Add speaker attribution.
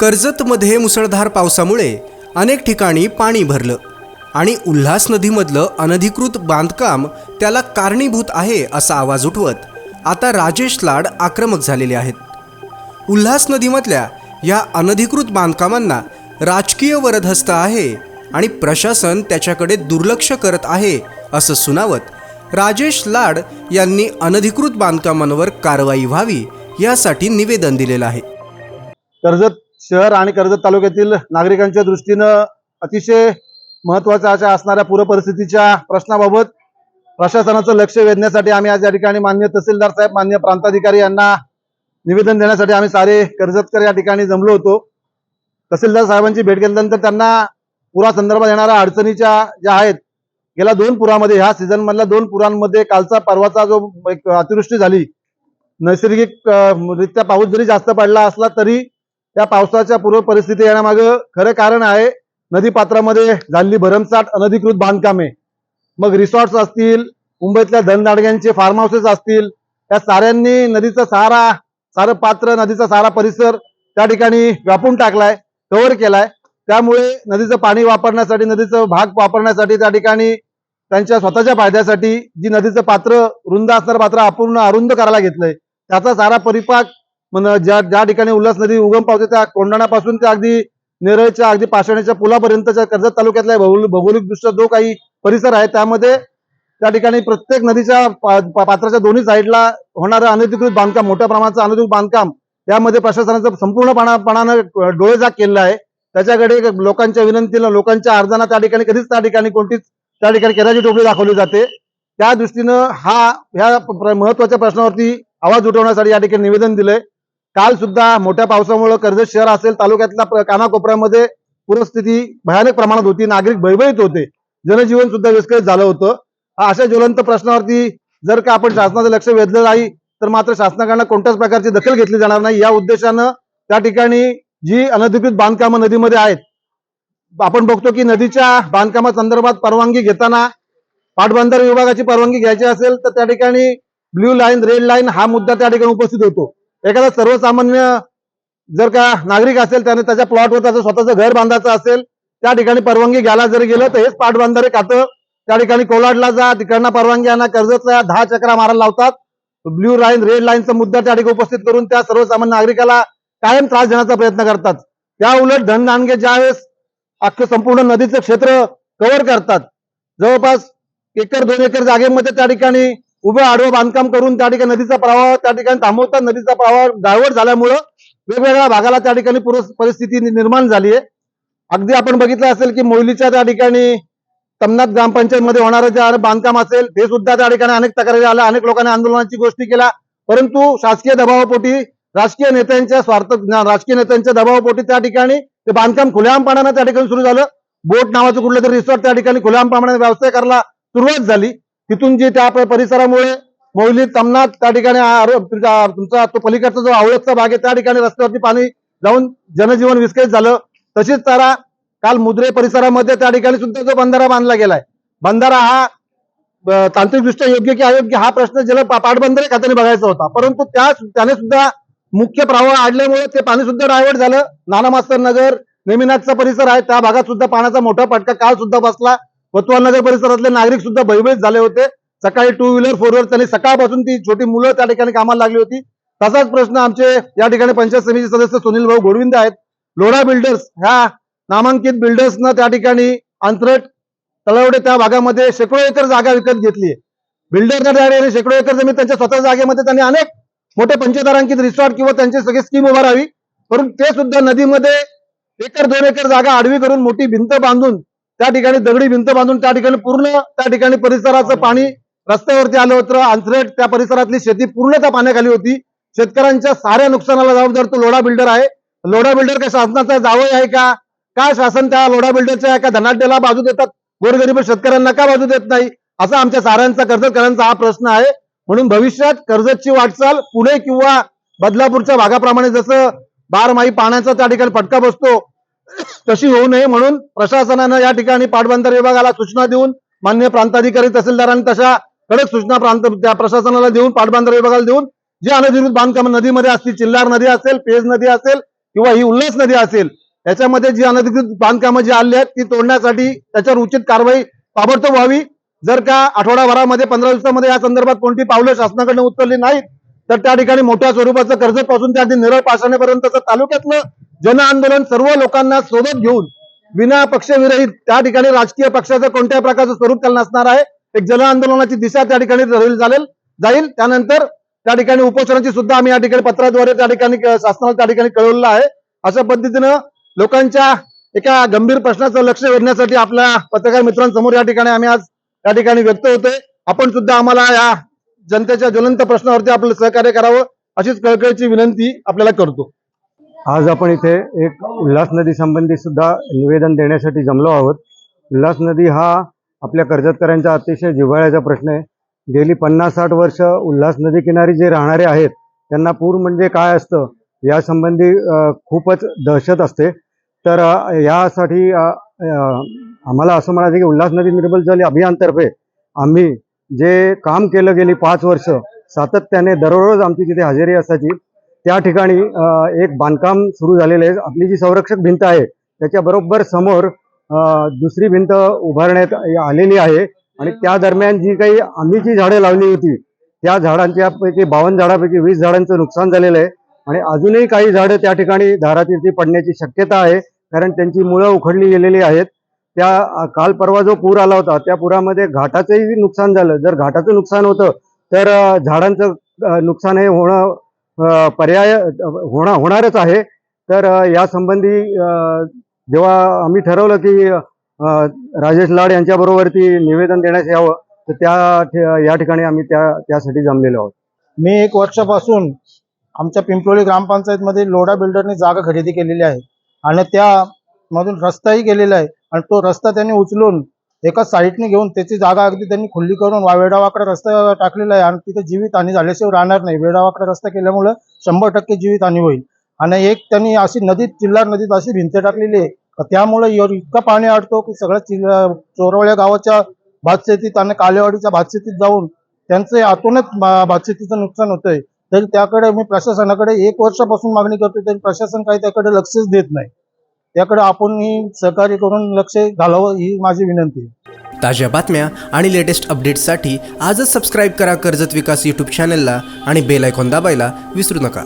Speaker 1: कर्जतमध्ये मुसळधार पावसामुळे अनेक ठिकाणी पाणी भरलं आणि उल्हास नदीमधलं अनधिकृत बांधकाम त्याला कारणीभूत आहे असा आवाज उठवत आता राजेश लाड आक्रमक झालेले आहेत. उल्हास नदीमधल्या या अनधिकृत बांधकामांना राजकीय वरदहस्त आहे आणि प्रशासन त्याच्याकडे दुर्लक्ष करत आहे असं सुनावत राजेश लाड यांनी अनधिकृत बांधकामांवर कारवाई व्हावी यासाठी निवेदन दिलेलं आहे.
Speaker 2: कर्जत शहर आणि कर्जत तालुक्यातील नागरिकांच्या दृष्टीनं अतिशय महत्त्वाचा अशा असणाऱ्या पूरपरिस्थितीच्या प्रश्नाबाबत प्रशासनाचं लक्ष वेधण्यासाठी आम्ही आज या ठिकाणी मान्य तहसीलदार साहेब मान्य प्रांताधिकारी यांना निवेदन देण्यासाठी आम्ही सारे कर्जतकर या ठिकाणी जमलो होतो. तहसीलदार साहेबांची भेट घेतल्यानंतर त्यांना पुरा संदर्भात येणाऱ्या अडचणीच्या ज्या आहेत गेल्या दोन पुरामध्ये ह्या सीझन मधल्या दोन पुरांमध्ये कालचा परवाचा जो एक अतिवृष्टी झाली नैसर्गिक रित्या पाऊस जरी जास्त पडला असला तरी त्या पावसाच्या पूर्व परिस्थिती येण्यामागं खरं कारण आहे नदीपात्रामध्ये झालेली भरमसाठ अनधिकृत बांधकामे. मग रिसॉर्ट्स असतील मुंबईतल्या धनदाडग्यांचे फार्म हाऊसेस असतील त्या साऱ्यांनी नदीचा सारा सारं पात्र नदीचा सारा परिसर त्या ठिकाणी व्यापून टाकलाय कव्हर केलाय. त्यामुळे नदीचं पाणी वापरण्यासाठी नदीचं भाग वापरण्यासाठी त्या ठिकाणी त्यांच्या स्वतःच्या फायद्यासाठी जी नदीचं पात्र रुंद असणारं पात्र अपूर्ण अरुंद करायला घेतलंय त्याचा सारा परिपाक मग ज्या ज्या ठिकाणी उल्हास नदी उगम पावते त्या कोंढाण्यापासून ते अगदी नेरळच्या अगदी पाषाणीच्या पुलापर्यंतच्या कर्जत तालुक्यातल्या भौगोलिकदृष्ट्या जो काही परिसर आहे त्यामध्ये त्या ठिकाणी प्रत्येक नदीच्या पा- पात्राच्या दोन्ही साईडला होणारं अनधिकृत बांधकाम मोठ्या प्रमाणाचं अनधिकृत बांधकाम यामध्ये प्रशासनाचं संपूर्णपणापणानं डोळेजाग केलेलं आहे. त्याच्याकडे लोकांच्या विनंतीला लोकांच्या अर्जांना त्या ठिकाणी कधीच त्या ठिकाणी कोणतीच त्या ठिकाणी केराची टोपली दाखवली जाते. त्या दृष्टीनं हा ह्या महत्त्वाच्या प्रश्नावरती आवाज उठवण्यासाठी या ठिकाणी निवेदन दिलंय. काल सुद्धा मोठ्या पावसामुळे कर्जत शहर असेल तालुक्यातल्या कानाकोपऱ्यामध्ये पूरस्थिती भयानक प्रमाणात होती. नागरिक भयभीत होते. जनजीवन सुद्धा विस्कळीत झालं होतं. हा अशा ज्वलंत प्रश्नावरती जर का आपण शासनाचं लक्ष वेधलं नाही तर मात्र शासनाकडनं कोणत्याच प्रकारची दखल घेतली जाणार नाही. या उद्देशानं त्या ठिकाणी जी अनधिकृत बांधकामं नदीमध्ये आहेत आपण बघतो की नदीच्या बांधकामासंदर्भात परवानगी घेताना पाटबंधारे विभागाची परवानगी घ्यायची असेल तर त्या ठिकाणी ब्ल्यू लाईन रेड लाईन हा मुद्दा त्या ठिकाणी उपस्थित होतो. एखादा सर्वसामान्य जर का नागरिक असेल त्याने त्याच्या प्लॉटवर त्याचं स्वतःचं घर बांधायचं असेल त्या ठिकाणी परवानगी घ्यायला जर गेलं तर हेच पाटबंधारे खातं. त्या ठिकाणी कोलाडला जा तिकडनं परवानगी आणा कर्जतला दहा चक्रा मारायला लावतात. ब्ल्यू लाईन रेड लाईनचा मुद्दा त्या ठिकाणी उपस्थित करून त्या सर्वसामान्य नागरिकाला कायम त्रास देण्याचा प्रयत्न करतात. त्या उलट धनदानगे ज्यावेळेस अख्खं संपूर्ण नदीचं क्षेत्र कव्हर करतात जवळपास एकर दोन एकर जागेमध्ये त्या ठिकाणी उभं आडवं बांधकाम करून त्या ठिकाणी नदीचा प्रवाह त्या ठिकाणी थांबवतात. नदीचा प्रवाह डायव्हर्ट झाल्यामुळं वेगवेगळ्या भागाला त्या ठिकाणी परिस्थिती निर्माण झाली आहे. अगदी आपण बघितलं असेल की मोहिलीच्या त्या ठिकाणी तमनाथ ग्रामपंचायत मध्ये होणारं जे बांधकाम असेल ते सुद्धा त्या ठिकाणी अनेक तक्रारी आल्या अनेक लोकांनी आंदोलनाची गोष्टी केल्या. परंतु शासकीय दबावापोटी राजकीय नेत्यांच्या स्वार्थ राजकीय नेत्यांच्या दबावापोटी त्या ठिकाणी ते बांधकाम खुल्यामपणानं त्या ठिकाणी सुरू झालं. बोट नावाचं कुठलं तरी रिसॉर्ट त्या ठिकाणी खुल्यामपणाने व्यवसाय करायला सुरुवात झाली. तिथून जे त्या परिसरामुळे मौली तमनाथ त्या ठिकाणी तुमचा तो पलीकडचा जो आवळतचा भाग आहे त्या ठिकाणी रस्त्यावरती पाणी जाऊन जनजीवन विस्कळीत झालं. तशीच तारा काल मुद्रे परिसरामध्ये त्या ठिकाणी सुद्धा जो बंधारा बांधला गेलाय. बंधारा हा तांत्रिकदृष्ट्या योग्य की अयोग्य हा प्रश्न जल पाटबंधारे खात्याने बघायचा होता. परंतु त्या त्याने सुद्धा मुख्य प्रवाह आडल्यामुळे ते पाणी सुद्धा डायव्हर्ट झालं. नाना मास्तर नगर नेमिनाथचा परिसर आहे त्या भागात सुद्धा पाण्याचा मोठा फटका काल सुद्धा बसला. कोतवाल नगर परिसरातले नागरिक सुद्धा भयभीत झाले होते. सकाळी टू व्हीलर फोर व्हीलर त्यांनी सकाळपासून ती छोटी मुलं त्या ठिकाणी कामाला लागली होती. तसाच प्रश्न आमचे या ठिकाणी पंचायत समिती सदस्य सुनील भाऊ गोडविंद आहेत. लोढा बिल्डर्स ह्या नामांकित बिल्डर्सनं त्या ठिकाणी अंतरट तळवडे त्या भागामध्ये शेकडो एकर जागा विकत घेतली बिल्डर ठिकाणी शेकडो एकर जमीन त्यांच्या स्वतः जागेमध्ये त्यांनी अनेक मोठे पंचतारांकित रिसॉर्ट किंवा त्यांची सगळी स्कीम उभारावी. परंतु ते सुद्धा नदीमध्ये एकर दोन एकर जागा आडवी करून मोठी भिंत बांधून त्या ठिकाणी दगडी भिंत बांधून त्या ठिकाणी पूर्ण त्या ठिकाणी परिसराचं पाणी रस्त्यावरती आलं होतं. अंतरेट त्या परिसरातली शेती पूर्ण त्या पाण्याखाली होती. शेतकऱ्यांच्या साऱ्या नुकसानाला जबाबदार तो लोढा बिल्डर आहे. लोढा बिल्डर काय शासनाचा जावई आहे का? काय शासन त्या लोढा बिल्डरच्या एका धनाढ्याला बाजू देतात? गोरगरीब शेतकऱ्यांना का बाजू देत नाही? असा आमच्या साऱ्यांचा कर्जतकरांचा हा प्रश्न आहे. म्हणून भविष्यात कर्जतची वाटचाल पुणे किंवा बदलापूरच्या भागाप्रमाणे जसं बारमाही पाण्याचा त्या ठिकाणी फटका बसतो तशी होऊ नये म्हणून प्रशासनानं या ठिकाणी पाटबंधारे विभागाला सूचना देऊन मान्य प्रांताधिकारी तहसीलदारांनी तशा कडक सूचना प्रांत त्या प्रशासनाला देऊन पाटबंधारे विभागाला देऊन जे अनधिकृत बांधकाम नदीमध्ये असतील चिल्लार नदी असेल पेज नदी असेल किंवा ही उल्हास नदी असेल याच्यामध्ये जी अनधिकृत बांधकामं जी आली आहेत ती तोडण्यासाठी त्याच्यावर उचित कारवाई ताबडतोब व्हावी. जर का आठवडाभरामध्ये पंधरा दिवसामध्ये या संदर्भात कोणती पावलं शासनाकडनं उचलली नाहीत तर त्या ठिकाणी मोठ्या स्वरूपाचं कर्जपासून त्या निरळ पाषाणेपर्यंतचं तालुक्यातलं जन आंदोलन सर्व लोकांना सोबत घेऊन विना पक्षविरहित त्या ठिकाणी राजकीय पक्षाचं कोणत्या प्रकारचं स्वरूप त्याला नसणार आहे. एक जन आंदोलनाची दिशा त्या ठिकाणी चालेल झालेल जाईल. त्यानंतर त्या ठिकाणी उपोषणाची सुद्धा आम्ही या ठिकाणी पत्राद्वारे त्या ठिकाणी शासनाला त्या ठिकाणी कळवलेलं आहे. अशा पद्धतीनं लोकांच्या एका गंभीर प्रश्नाचं लक्ष वेधण्यासाठी आपल्या पत्रकार मित्रांसमोर या ठिकाणी आम्ही आज या ठिकाणी व्यक्त होतोय. आपण सुद्धा आम्हाला या जनतेच्या ज्वलंत प्रश्नावरती आपलं सहकार्य करावं अशीच कळकळीची विनंती आपल्याला करतो.
Speaker 3: आज आपण इथे एक उल्हास नदी संबंधी सुद्धा निवेदन देण्यासाठी जमलो आहोत. उल्हास नदी हा आपल्या कर्जतकरांचा अतिशय जिव्हाळ्याचा प्रश्न आहे. गेली पन्नास साठ वर्ष उल्हास नदी किनारी जे राहणारे आहेत त्यांना पूर म्हणजे काय असतं यासंबंधी खूपच दहशत असते. तर यासाठी आम्हाला असं म्हणायचं की उल्हास नदी निर्मल जल अभियानतर्फे आम्ही जे काम केलं गेली पाच वर्ष सातत्याने दररोज आमची तिथे हजेरी असायची. त्या ठिकाणी एक बांधकाम सुरू झालेलं आहे. आपली जी संरक्षक भिंत आहे त्याच्याबरोबर समोर दुसरी भिंत उभारण्यात आलेली आहे. आणि त्या दरम्यान जी काही आम्ही जी झाडं लावली होती त्या झाडांच्यापैकी बावन्न झाडापैकी वीस झाडांचं नुकसान झालेलं आहे. आणि अजूनही काही झाडं त्या ठिकाणी धारातीर्थी पडण्याची शक्यता आहे कारण त्यांची मुळं उखडली गेलेली आहेत. त्या काल परवा जो पूर आला होता त्या पुरामध्ये घाटाचंही नुकसान झालं. जर घाटाचं नुकसान होतं तर झाडांचं नुकसान हे होणं पर्याय होणार होणारच आहे. तर यासंबंधी जेव्हा आम्ही ठरवलं की राजेश लाड यांच्याबरोबरती निवेदन देण्यास यावं तर त्या या ठिकाणी आम्ही त्या त्यासाठी जमलेलो आहोत.
Speaker 4: मी एक वर्षापासून आमच्या पिंपरोली ग्रामपंचायतमध्ये लोढा बिल्डरने जागा खरेदी केलेली आहे. आणि त्यामधून रस्ताही केलेला आहे. आणि तो रस्ता त्यांनी उचलून एका साईडने घेऊन त्याची जागा अगदी त्यांनी खुल्ली करून वा- वेडावाकडा रस्ता टाकलेला आहे आणि तिथे जीवितहानी झाल्याशिवाय राहणार नाही. वेडावाकडा रस्ता केल्यामुळे शंभर टक्के जीवितहानी होईल. आणि एक त्यांनी अशी नदीत चिल्लार नदीत अशी भिंत टाकलेली आहे. त्यामुळे एवढं इतकं पाणी अडतो की सगळं चिल्ला चोरवळ्या गावाच्या भातशेतीत आणि कालेवाडीच्या भातशेतीत जाऊन त्यांचे आतूनच भातशेतीचं नुकसान होतंय. तरी त्याकडे मी प्रशासनाकडे एक वर्षापासून मागणी करतो तरी प्रशासन काही त्याकडे लक्षच देत नाही. याकडे आपण सहकार्य करून लक्ष घालावं ही माझी विनंती आहे.
Speaker 1: ताज्या बातम्या आणि लेटेस्ट अपडेट्ससाठी आजच सबस्क्राईब करा कर्जत विकास यूट्यूब चॅनलला आणि बेल आयकॉन दाबायला विसरू नका.